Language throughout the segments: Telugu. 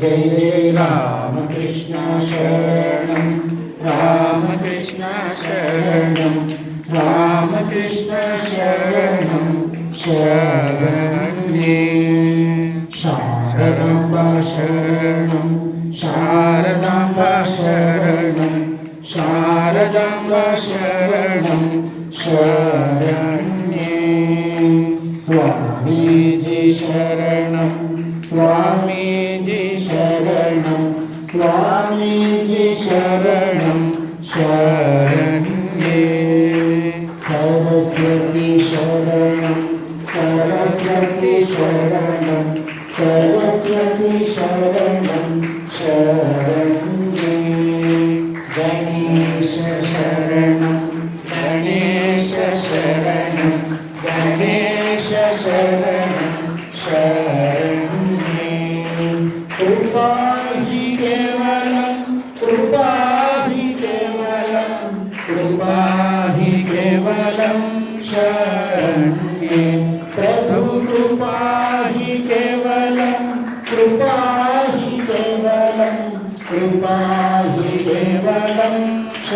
जय जय रामकृष्ण शरणं रामकृष्ण शरणं रामकृष्ण शरणं शरण्ये शरणं शरणं। शरणं स्वामीजि शरणं शरण्ये सरस्वती शरणं सरस्वती शरणं।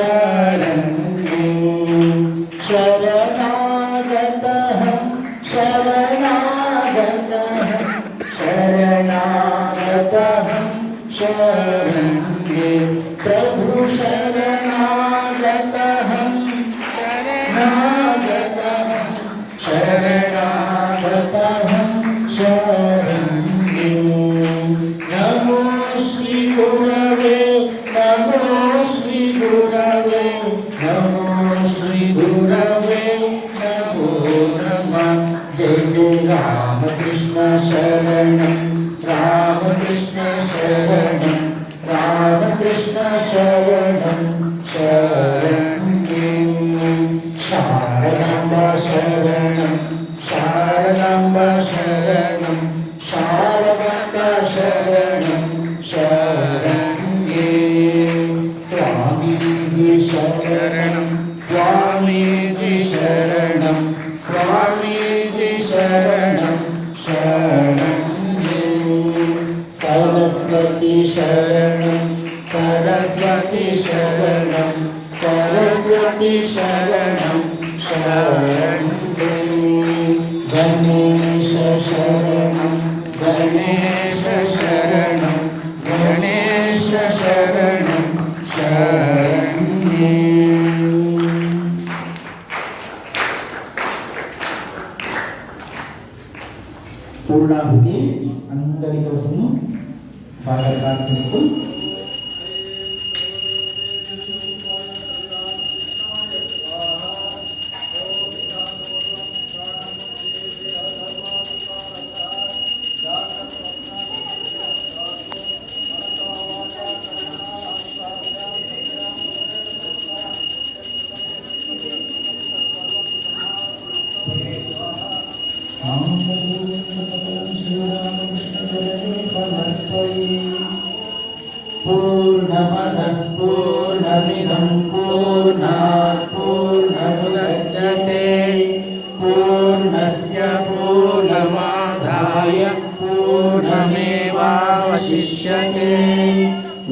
Yeah. ശരണം ശാരദാംബ ശരണം ശാരദാംബ ശരണം ശരണേ സ്വാമീജി ശരണം സ്വാമീജി ശരണം സ്വാമീജി ശരണം ശരണേ സരസ്വതി ശരണം పూర్ణాహుతి అందరి కోసము బాగా ప్రార్థిస్తూ पूर्णमद पूर्णमिदं पूर्णात् पूर्णमुदच्यते पूर्णस्य पूर्णमाधाय पूर्णमेवावशिष्यते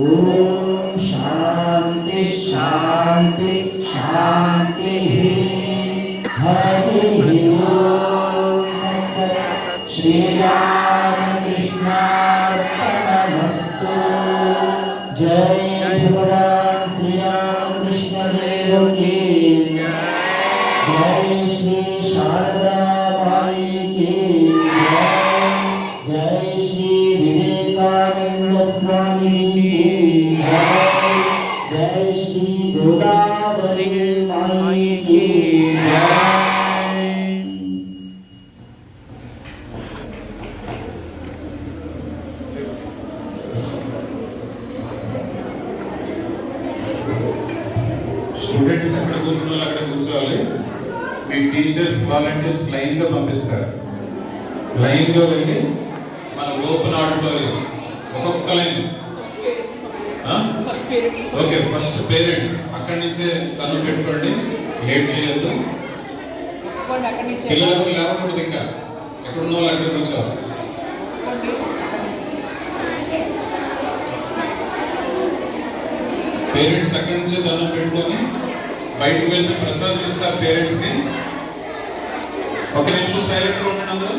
ॐ शान्ति शान्ति शान्तिः हरिः ॐ श्रीरा day. కూర్చున్న అక్కడ కూర్చోవాలి. మీ టీచర్స్ వాలంటీర్స్ లైన్ పంపిస్తారు. లైన్ వెళ్ళి మన ఓపెన్ ఆడిటోరియం ఒక్కొక్క లైన్. ఓకే ఫస్ట్ పేరెంట్స్ అక్కడి నుంచే కన్ను పెట్టుకోండి. లేట్ చేయొద్దు. పిల్లలకు లేవకూడదు ఇంకా. ఎక్కడున్న వాళ్ళు అక్కడ కూర్చోవాలి. పేరెంట్స్ అక్కడి నుంచే దండం పెట్టుకొని బయటకు వెళ్తే ప్రసాదం ఇస్తారు పేరెంట్స్కి ఒక నిమిషం సైలెంట్ ఉండండి అందరూ.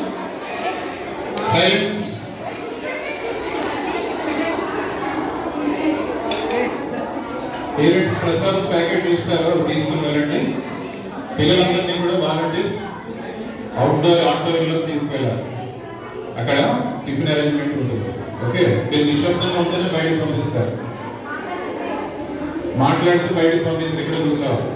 సైలెన్స్ పేరెంట్స్ ప్రసాదం ప్యాకెట్ ఇస్తారు అవి తీసుకుని వెళ్ళండి. పిల్లలందరినీ కూడా వాలంటీర్స్ అవుట్డోర్ ఆడిటోరియంలో తీసుకెళ్ళాలి. అక్కడ టిఫిన్ అరేంజ్మెంట్ ఉంటుంది. ఓకే మీరు నిశ్శబ్దంగా ఉంటేనే బయటకు పంపిస్తారు. మాట్లాడుతూ బయటకు పంపించిన ఇక్కడ కూర్చోవాలి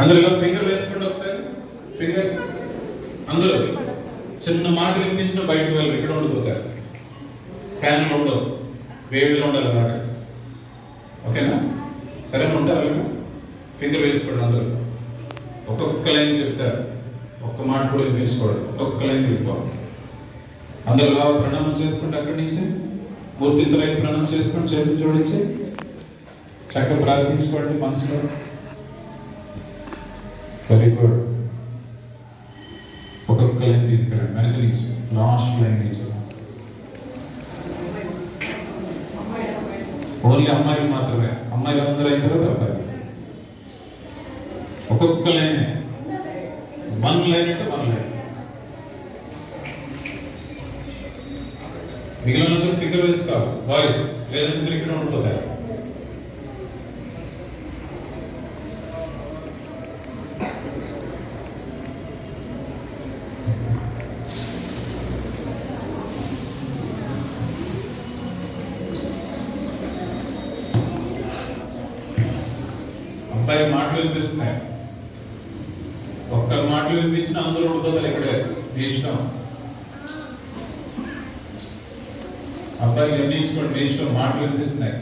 అందులో ఫింగర్ వేసుకోండి ఒకసారి? ఫింగర్? అందరూ చిన్న మాట వినిపించిన బయటకు వెళ్ళరు ఇక్కడ ఉండిపోతారు. ఫ్యాన్లు ఉండవు. వేడిలో ఉండాలి అన్నమాట ఓకేనా? సరే ఉంటారు అలాగా ఫింగర్ వేసుకోండి అందరూ ఒక్కొక్క లైన్ చెప్తారు. ఒక్క మాట కూడా వినిపించుకోవడం ఒక్కొక్క లైన్ వెళ్ళిపోవాలి అందరూ బాగా ప్రణామం చేసుకుంటే అక్కడి నుంచి మూర్తితులై ప్రణామం చేసుకొని చేతులు జోడించి చక్కగా ప్రార్థించుకోండి మనసులో. వెరీ గుడ్ ఒక్కొక్క లైన్ తీసుకురండి వెనక నుంచి లాస్ట్ లైన్ నుంచి ఓన్లీ అమ్మాయిలు మాత్రమే. అమ్మాయిలు అందరూ అయిన తర్వాత అబ్బాయి ఒక్కొక్క లైన్ వన్ లైన్ అంటే వన్ లైన్ మిగిలినందరూ ఫిగర్ వేసుకోవాలి వాయిస్ లేదంటే ఇక్కడ ఉండిపోతారు. అబ్బాయి మాటలు వినిపిస్తున్నాయి ఒక్కరి మాటలు వినిపించిన అందరూ ఉండిపోతారు ఇక్కడే మీ ఇష్టం అబ్బాయి నిర్ణయించుకోండి మీ ఇష్టం మాటలు వినిపిస్తున్నాయి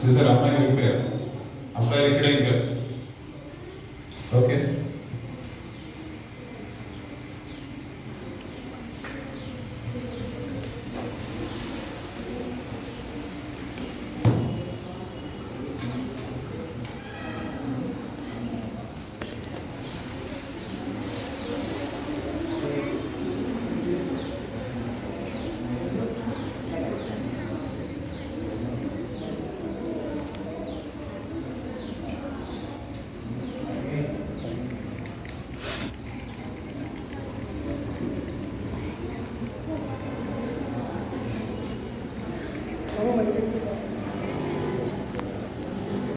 చూసారు అమ్మాయి వెళ్ళిపోయారు అబ్బాయి ఇక్కడే ఇంకా Okay?